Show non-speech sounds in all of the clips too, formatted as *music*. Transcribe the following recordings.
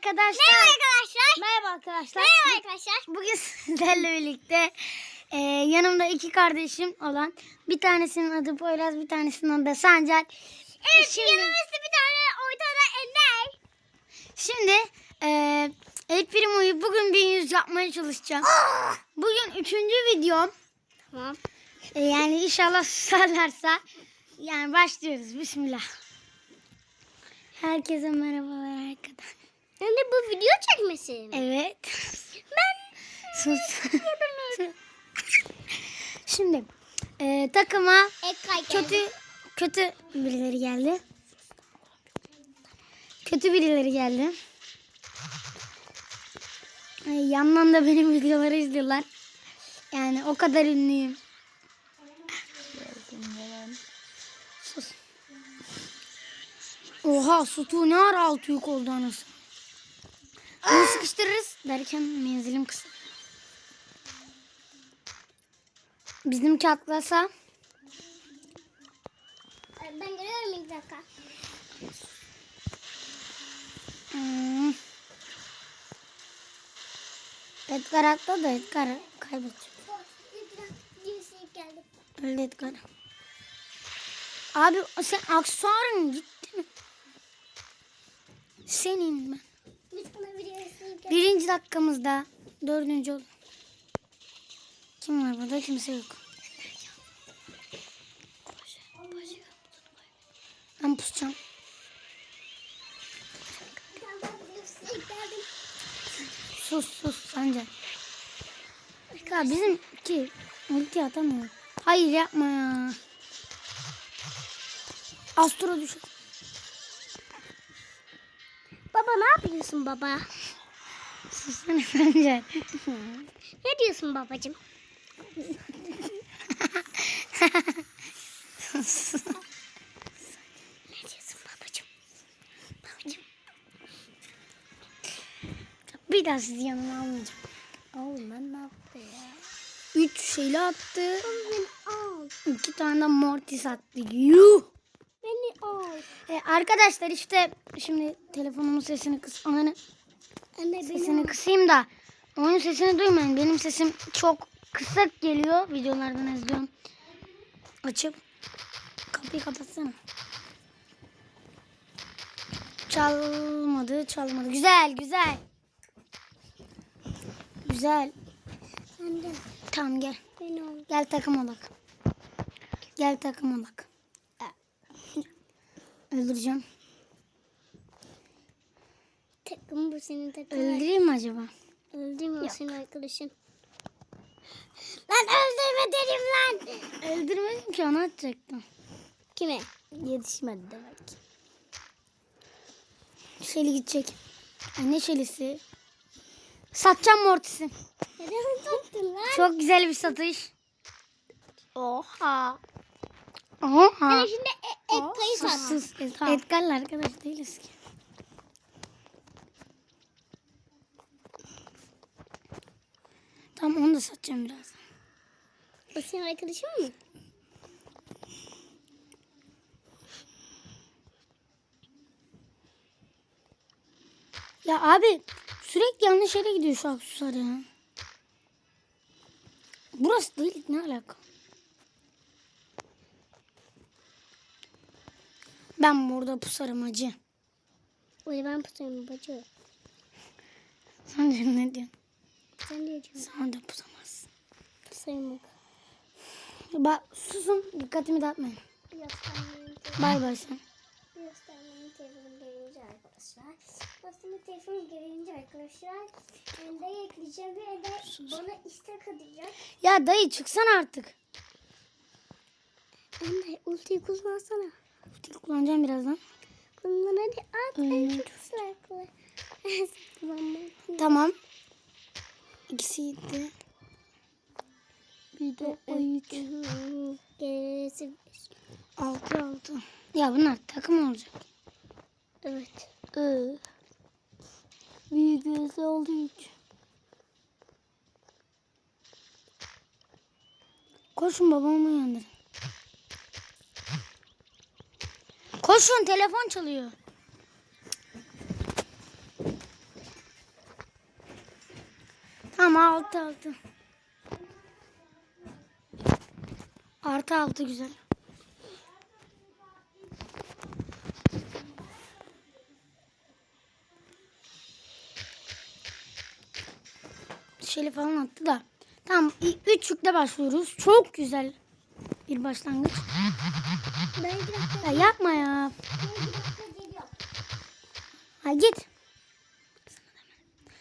Arkadaşlar. Merhaba arkadaşlar. Merhaba arkadaşlar. Merhaba arkadaşlar. Bugün *laughs* sizlerle birlikte e, yanımda iki kardeşim olan bir tanesinin adı Poyraz bir tanesinin adı Sancar. Evet Şimdi- yanımızda bir tane ortada Ender. Şimdi e, El Primo'yu bugün 1100 yapmaya çalışacağım. Bugün üçüncü videom. Tamam. E, yani inşallah susarlarsa yani başlıyoruz. Bismillah. Herkese merhabalar arkadaşlar. Yani bu video çekmesi mi? Evet. *laughs* Ben Sus. Şimdi e, takıma kötü kötü birileri geldi. Kötü birileri geldi. Ay, yandan da benim videoları izliyorlar. Yani o kadar ünlüyüm. Sus. Oha sütü ne ara altı yük oldu anasını. Bunu sıkıştırırız derken menzilim kısa. Bizimki atlasa Ben geliyorum ilk dakika. Hmm. Edgar atla da Edgar geldi. Öldü Edgar. Abi sen aksesuarın gitti mi? Senin ben. Birinci dakikamızda dördüncü oldu. Kim var burada? Kimse yok. Ben pusacağım. Sus sus sence. Ya bizimki ulti atamıyor. Hayır yapma ya. Astro düşer. Baba ne yapıyorsun baba? Sussana sence. Ne diyorsun babacığım? Ne diyorsun babacığım? Babacığım. Bir daha sizi yanıma almayacağım. Oğlum ben ne yaptım ya? Üç şeyle attı. İki tane mortis attı. Yuh. Beni al. E, arkadaşlar işte şimdi telefonumun sesini kıs. Ananı Anne sesini kısayım da oyun sesini duymayın. Benim sesim çok kısık geliyor. Videolardan izliyorum. Açıp kapıyı kapatsana. Çalmadı, çalmadı. Güzel, güzel. Güzel. Anne Tamam gel. beni al. Gel takım olak. Gel takım olak. Öldüreceğim. Takım bu senin takımın. Öldüreyim mi acaba? Öldürme o senin arkadaşın. Lan öldürme dedim lan. Öldürmedim ki onu atacaktım. Kime? Yetişmedi demek. Şeli gidecek. Ay ne şelisi? Satacağım mortisi. Neden sattın lan? Çok güzel bir satış. Oha. Oha. Ben şimdi e sattım. sus. Et- Edgar'la arkadaş değiliz ki. Tamam onu da satacağım birazdan. O senin arkadaşın mı? Ya abi sürekli yanlış yere gidiyor şu aksesuar ya. Burası değil ne alaka? Ben burada pusarım acı. Öyle ben pusuyorum bacı. Sen de ne diyorsun? Sen de diyorsun. Sen de pusamazsın. Pusuyorum bak. Bak susun dikkatimi dağıtmayın. Bay bay sen. Göstermeyin telefonum gelince arkadaşlar. Göstermeyin telefonum gelince arkadaşlar. Ender'e ekleyeceğim ve Ender bana istek atacak. Ya dayı çıksana artık. Ender ultiyi kullansana. Ultiyi kullanacağım birazdan. Kullan hadi at. Hmm. Çok. *laughs* Kullanmayı. Tamam. İkisi gitti. Bir de üç. Gerisi Altı altı. Ya bunlar takım olacak. Evet. Ee, büyük gözü oldu üç. Koşun babamı uyandırın. Koşun telefon çalıyor. Tamam altı altı. Artı altı güzel. Şeyli falan attı da. Tamam üç başlıyoruz. Çok güzel bir başlangıç. Ben iki dakika, Ya yapma ya. ben iki dakika geliyorum. Ha git.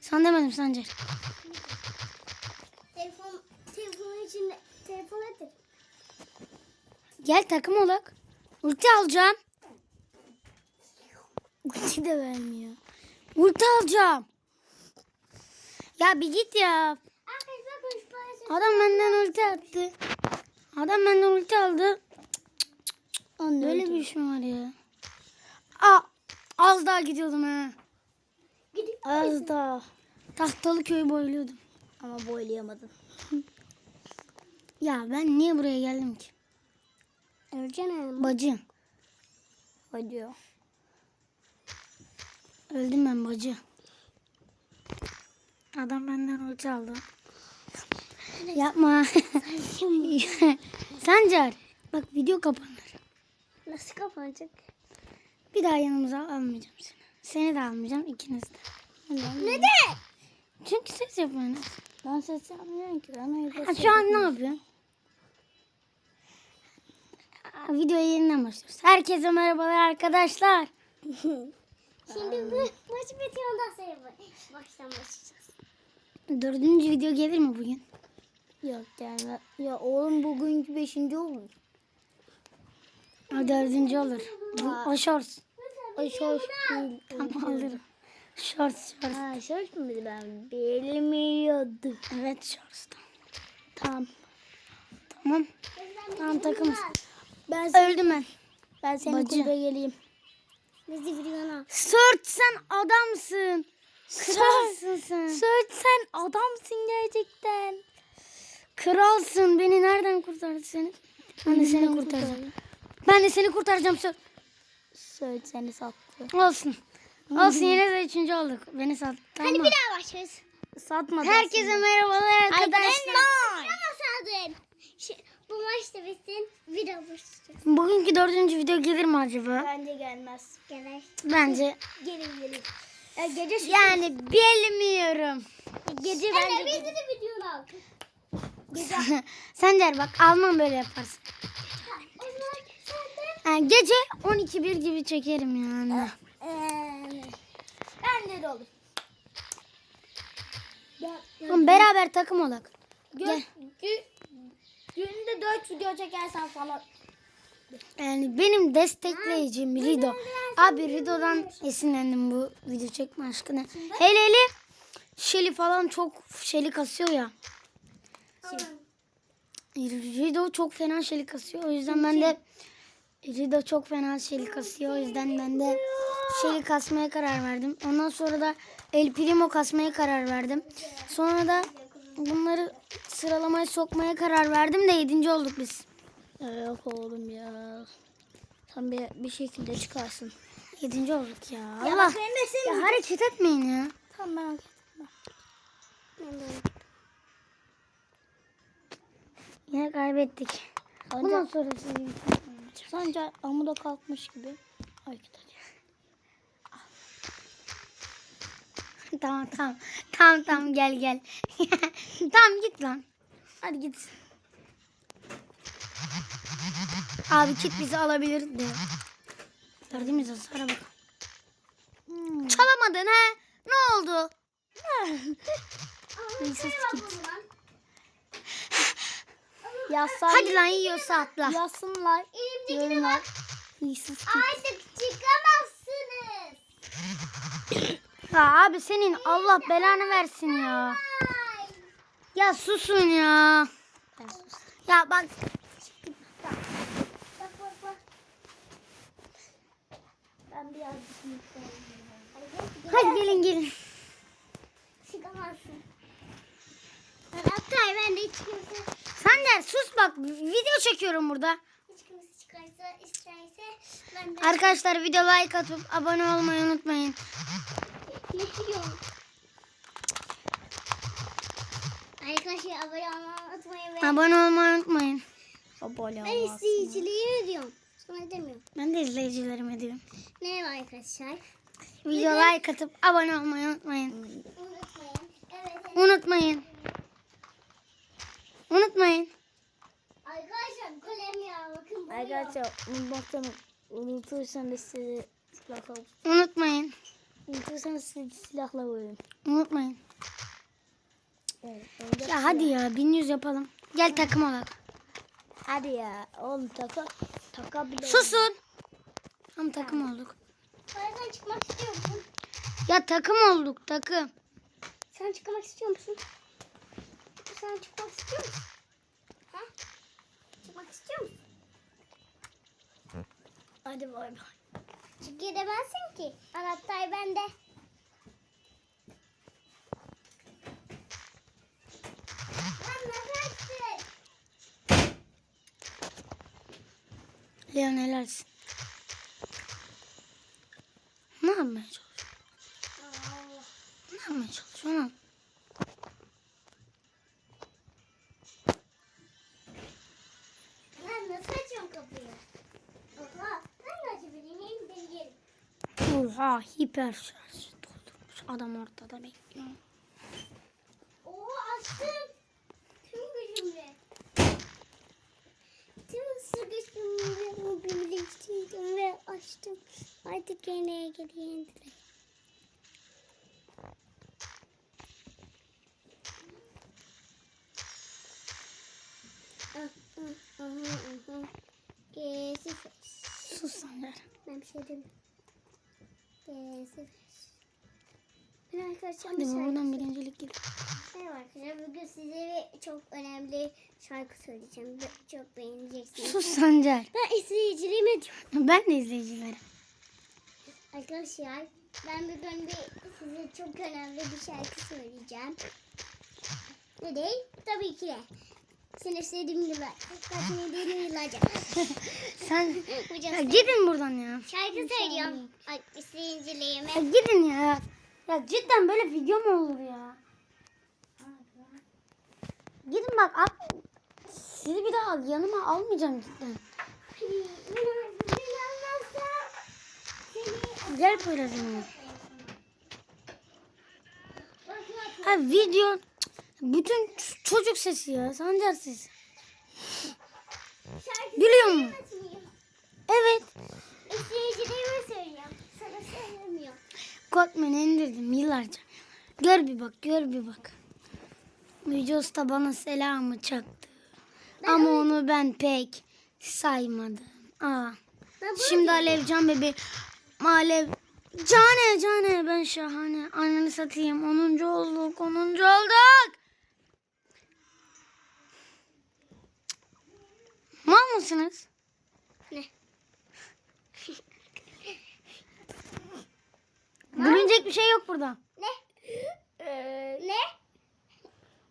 Sana demedim Sancar. Telefon, telefonun içinde, telefon nedir? Gel takım olak. Ulti alacağım. Ulti de vermiyor. Ulti alacağım. Ya bir git ya. Adam benden ulti attı. Adam benden ulti aldı. Böyle bir iş mi var ya? Aa, az daha gidiyordum ha. Gidip Az daha. Tahtalı köy boyluyordum. Ama boylayamadım. Ya ben niye buraya geldim ki? Öleceğim. Bacım. Hadi. Öldüm ben bacı. Adam benden ulti aldı. Yapma. *laughs* Sancar. Bak video kapanır. Nasıl kapanacak? Bir daha yanımıza almayacağım seni. Seni de almayacağım ikiniz de. Neden? Çünkü ses yapıyorsunuz. Ben ses yapmıyorum ki. Ben öyle Ha, şu an ne yapıyorsun? Aa, Videoya yeniden başlıyoruz. Herkese merhabalar arkadaşlar. *laughs* Şimdi bu maç bitiyor ondan sonra baştan başlayacağız. Dördüncü video gelir mi bugün? Yok yani. Ya oğlum bugünkü beşinci olur. O dördüncü olur. Bu, o. Ay şoş değil. Tamam alırım. Shorts shorts. Ha şoş mu ben bilmiyordum. Evet shorts. Tamam. Tamam. Tamam takımız. Ben Öldüm ben. ben senin Bacı. kulübe geleyim. Sört sen adamsın. Kralsın sen. Söğüt sen adamsın gerçekten. Kralsın. Beni nereden kurtardı seni? Ben de seni kurtaracağım. Ben de seni kurtaracağım Sört. Söğüt seni sattı. Olsun. Olsun yine de üçüncü olduk. Beni sattı ama. Hadi bir daha başlarız. satmadı. Herkese merhabalar arkadaşlar. Ama saldın. Bu maç da bitsin. Video başlayacağız. Bugünkü dördüncü video gelir mi acaba? Bence gelmez. Gelir. Bence. Gelin. E, gece Yani bilmiyorum. gece bence bizde de video al. *laughs* Gece. Sencer bak Alman böyle yaparsın. Yani gece 12-1 gibi çekerim yani. Eee, bende de olur. Oğlum beraber takım olak. gö, gü, günde 4 video çekersen falan. Yani benim destekleyicim Rido. Abi Rido'dan esinlendim bu video çekme aşkına. Hele hele Şeli falan çok Şeli kasıyor ya. Rido çok fena Şeli kasıyor. O yüzden ben de Rido çok fena Şeli kasıyor. O yüzden ben de Şeli kasmaya karar verdim. Ondan sonra da El Primo kasmaya karar verdim. Sonra da bunları sıralamaya sokmaya karar verdim de 7. olduk biz. Ya yok oğlum ya. Sen bir, bir şekilde çıkarsın. 7. olduk ya. Ya Allah. bak de senin- Ya hareket etmeyin ya. Tamam merak etme. Ben kaybettik. Bundan Sancar, sonra sizi sancar amuda kalkmış gibi. Ediyor. *laughs* Tamam tamam. Tamam tamam gel gel. *laughs* tamam git lan. Hadi git. Abi kit bizi alabilir de. Verdiğimiz hasara bak. Hmm. Çalamadın he? Ne oldu? *laughs* Hırsız git. Yazsan, Hadi lan yiyorsa atla. yazsınlar. Yorumlar. Hırsız git. Artık çıkamazsınız. Ya abi senin Allah belanı versin ya. Ya susun ya. Ben sus. Ya bak Bak bak bak. Ben biraz düşünmüştüm. hadi gelin gelin. Çıkamazsın. Ben Hatta ben de hiç kimse, Sen de sus bak video çekiyorum burada. çıkarsa isterse de Arkadaşlar video like atıp abone olmayı unutmayın. Arkadaşlar abone olmayı unutmayın. Abone olmayı unutmayın. Abone Ben izleyiciliği diyorum. Sonra demiyorum. Ben de izleyicilerime diyorum. Merhaba arkadaşlar. Video like atıp abone olmayı unutmayın. Unutmayın. Evet. Unutmayın. Unutmayın. Arkadaşlar kalem ya bakın. bu Arkadaşlar unutmaktan unutursanız sizi silahla Unutmayın. unutursanız sizi silahla vururum. Unutmayın. Evet, Ya hadi ya 1100 yapalım. Gel takım olalım. Hadi ya oğlum taka taka bile. Susun. Tam takım olduk. Aradan çıkmak istiyor musun? Ya takım olduk takım. Sen çıkmak istiyor musun? Sen çıkmak istiyor musun? İstiyor musun? Hadi bay bay. Çünkü edemezsin ki. Anahtar bende. Leon helalsin. Ne yapmaya çalışıyorsun? Ne yapmaya çalışıyorsun? Oha hiper şarj doldurmuş. Adam ortada bekliyor. Oha açtım. Tüm gücümle. Tüm ısı gücümle birleştirdim ve açtım. Artık yeneye geleyim. Kesif. Sus Sancar. Ben bir şey demiyorum. Kesif. Ben arkadaşlarım Hadi buradan birincilik gel. Merhaba arkadaşlar. Bugün size bir çok önemli şarkı söyleyeceğim. Çok beğeneceksiniz. Sus Sancar. Ben izleyiciliğime diyorum. Ben de izleyicilerim. Arkadaşlar ben bugün bir size çok önemli bir şarkı söyleyeceğim. Ne değil? Tabii ki de. Seni istediğim yıllar. Seni dediğim yıllarca. *laughs* Sen *laughs* ya gidin buradan ya. Şarkı söylüyorum. Ay, izleyiciliğime. Ya gidin ya. Ya cidden böyle video mu olur ya? Gidin bak at. Sizi bir daha yanıma almayacağım cidden. Gel böyle yanıma. Ha video bütün çocuk sesi ya. Sancar sesi. Gülüyor mu? Evet. İzleyiciliğime söylüyorum. Sana söylemiyorum. Kodman'ı indirdim yıllarca. Gör bir bak, gör bir bak. Mücos da bana selamı çaktı. Ama onu ben pek saymadım. Aa. Ben Şimdi Alevcan bebe Alev Cane cane ben şahane. Anneni satayım. 10. olduk. 10. olduk. Mal mısınız? Ne? *laughs* Gülünecek bir şey yok burada. Ne? Ee, ne?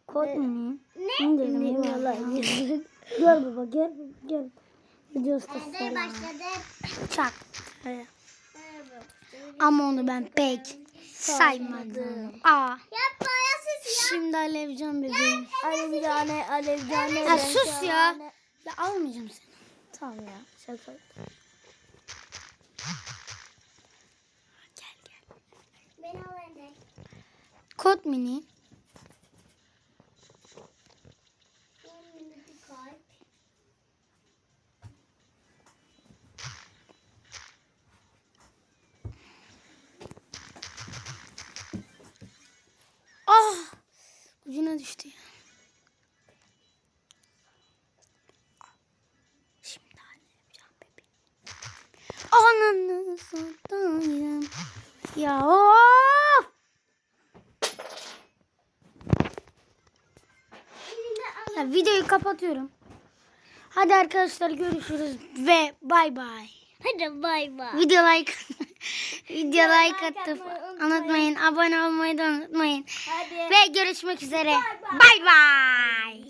Kod mu? Ne? İndirdim yıllarca. Gör baba gör gör. Videosu da Ben de selam. başladım. Çak. Ama onu ben pek saymadım. Aa. Yapma ya siz ya. Şimdi Alevcan bebeğim. Alevcane alevcane. Ya sus ya. Ya almayacağım seni. Tamam ya şaka. Gel gel. Beni al önde. Kod mini. Satayım. Ya of. Ya videoyu kapatıyorum. Hadi arkadaşlar görüşürüz ve bay bay. Hadi bay bay. Video like *laughs* video like atmayı unutmayın. unutmayın. Abone olmayı da unutmayın. Hadi. Ve görüşmek üzere. Bay bay.